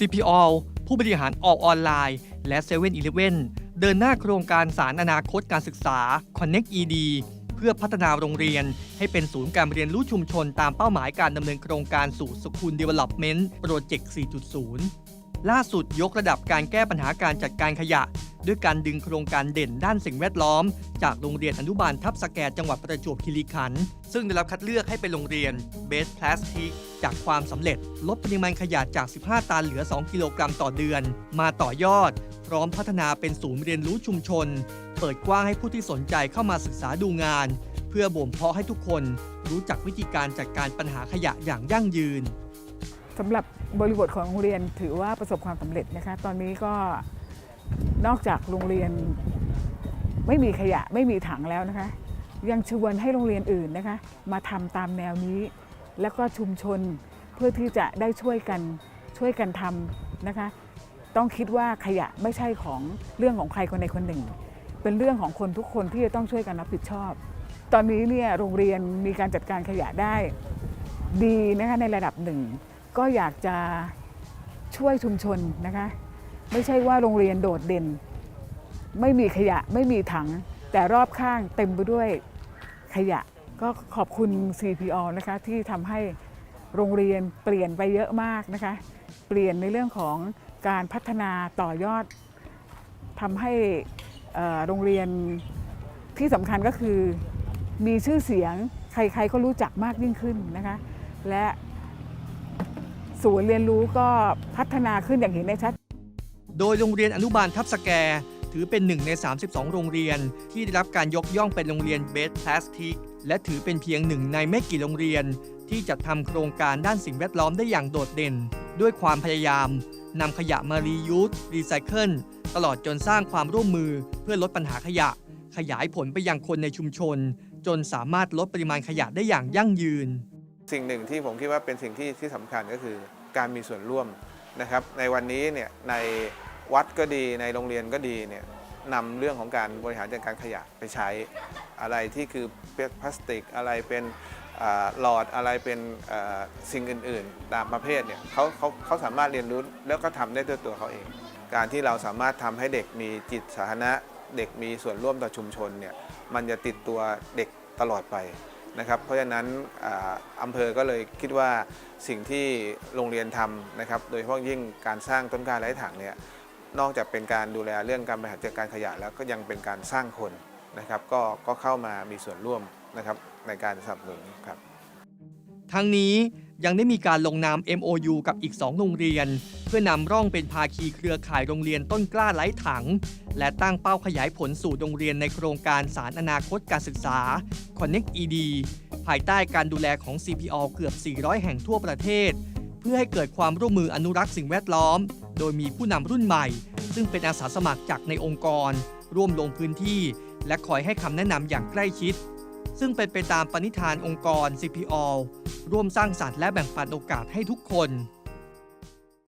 CPO ผู้บริหารออกออนไลน์ และ 7 e เ e ่ e อเดินหน้าโครงการสารอนาคตการศึกษา Connect ED เพื่อพัฒนาโรงเรียน ให้เป็นศูนย์การเรียนรู้ชุมชนตามเป้าหมายการดำเนินโครงการสู่ School Development Project 4.0 ล่าสุดยกระดับการแก้ปัญหาการจัดการขยะ ด้วยการดึงโครงการเด่นด้านสิ่งแวดล้อม จากโรงเรียนอนุบาลทับสแกจังหวัดประจวบคีรีขันธ์ซึ่งได้รับคัดเลือกให้เป็นโรงเรียน Best Plastic จากความสำเร็จ ลดปริมาณขยะจาก 15 ตันเหลือ 2 กิโลกรัมต่อเดือน มาต่อยอด พร้อมพัฒนาเป็นศูนย์เรียนรู้ชุมชน เปิดกว้างให้ผู้ที่สนใจเข้ามาศึกษาดูงาน เพื่อบ่มเพาะให้ทุกคน รู้จักวิธีการจัดการปัญหาขยะอย่างยั่งยืน สำหรับบริบทของโรงเรียนถือว่าประสบความสำเร็จนะคะ ตอนนี้ก็นอกจากโรงเรียนไม่มีขยะไม่มีถังแล้วนะคะ ยังชวนให้โรงเรียนอื่นนะคะ มาทำตามแนวนี้ แล้วก็ชุมชนเพื่อที่จะได้ช่วยกันช่วยกันทำนะคะ ต้องคิดว่าขยะไม่ใช่ของเรื่องของใครคนใดคนหนึ่ง เป็นเรื่องของคนทุกคนที่จะต้องช่วยกันรับผิดชอบ ตอนนี้เนี่ยโรงเรียนมีการจัดการขยะได้ดีนะคะในระดับหนึ่ง ก็อยากจะช่วยชุมชนนะคะ ไม่ใช่ว่าโรงเรียนโดดเด่น ไม่มีขยะไม่มีถัง แต่รอบข้างเต็มไปด้วยขยะ ก็ขอบคุณ CPO นะคะที่ทำให้โรงเรียนเปลี่ยนไปเยอะมากนะคะ เปลี่ยนในเรื่องของการพัฒนาต่อยอดทำให้โรงเรียนที่สำคัญก็คือมีชื่อเสียงใครๆก็รู้จักมากยิ่งขึ้นนะคะ และ ศูนย์เรียนรู้ก็พัฒนาขึ้นอย่างเห็นได้ชัด โดยโรงเรียนอนุบาลทับสแก ถือเป็นหนึ่งใน 32 โรงเรียน ที่ได้รับการยกย่องเป็นโรงเรียนเบสพลาสติก และถือเป็นเพียงหนึ่งในไม่กี่โรงเรียน ที่จัดทำโครงการด้านสิ่งแวดล้อมได้อย่างโดดเด่น ด้วยความพยายามนำขยะมารียูสรีไซเคิลตลอดจนสร้างความร่วมมือเพื่อลดปัญหาขยะ ขยายผลไปยังคนในชุมชน จนสามารถลดปริมาณขยะได้อย่างยั่งยืน สิ่งหนึ่งที่ผมคิดว่าเป็นสิ่งที่ที่สำคัญก็คือการมีส่วนร่วมนะครับ ในวันนี้เนี่ยในวัดก็ดีในโรงเรียนก็ดีเนี่ยนำเรื่องของการบริหารจัดการขยะไปใช้อะไรที่คือพลาสติกอะไรเป็นหลอดอะไรเป็นสิ่งอื่น ๆ ตามประเภทเนี่ยเขาเขาเขาสามารถเรียนรู้แล้วก็ทำได้ด้วยตัวเขาเอง การที่เราสามารถทำให้เด็กมีจิตสาธารณะ เด็กมีส่วนร่วมต่อชุมชนเนี่ยมันจะติดตัวเด็กตลอดไป นะครับ เพราะฉะนั้นอาอำเภอก็เลยคิดว่าสิ่งที่โรงเรียนทำนะครับ โดยเฉพาะยิ่งการสร้างต้นกล้าไร้ถังเนี่ยนอกจากเป็นการดูแลเรื่องการบริหารจัดการขยะแล้วก็ยังเป็นการสร้างคนนะครับก็ก็เข้ามามีส่วนร่วมนะครับในการสนับสนุนครับทั้งนี้ยังได้มีการลงนาม MOU กับอีก 2 โรงเรียน พื่อนำร่องเป็นภาคีเครือข่ายโรงเรียนต้นกล้าไร้ถัง และตั้งเป้าขยายผลสู่โรงเรียนในโครงการสารอนาคตการศึกษา Connect ED ภายใต้การดูแลของ CPO เกือบ 400 แห่งทั่วประเทศ เพื่อให้เกิดความร่วมมืออนุรักษ์สิ่งแวดล้อม โดยมีผู้นำรุ่นใหม่ ซึ่งเป็นอาสาสมัครจากในองค์กร ร่วมลงพื้นที่ และคอยให้คำแนะนำอย่างใกล้ชิด ซึ่งเป็นไปตามปณิธานองค์กร CPO ร่วมสร้างสรรค์และแบ่งปันโอกาสให้ทุกคน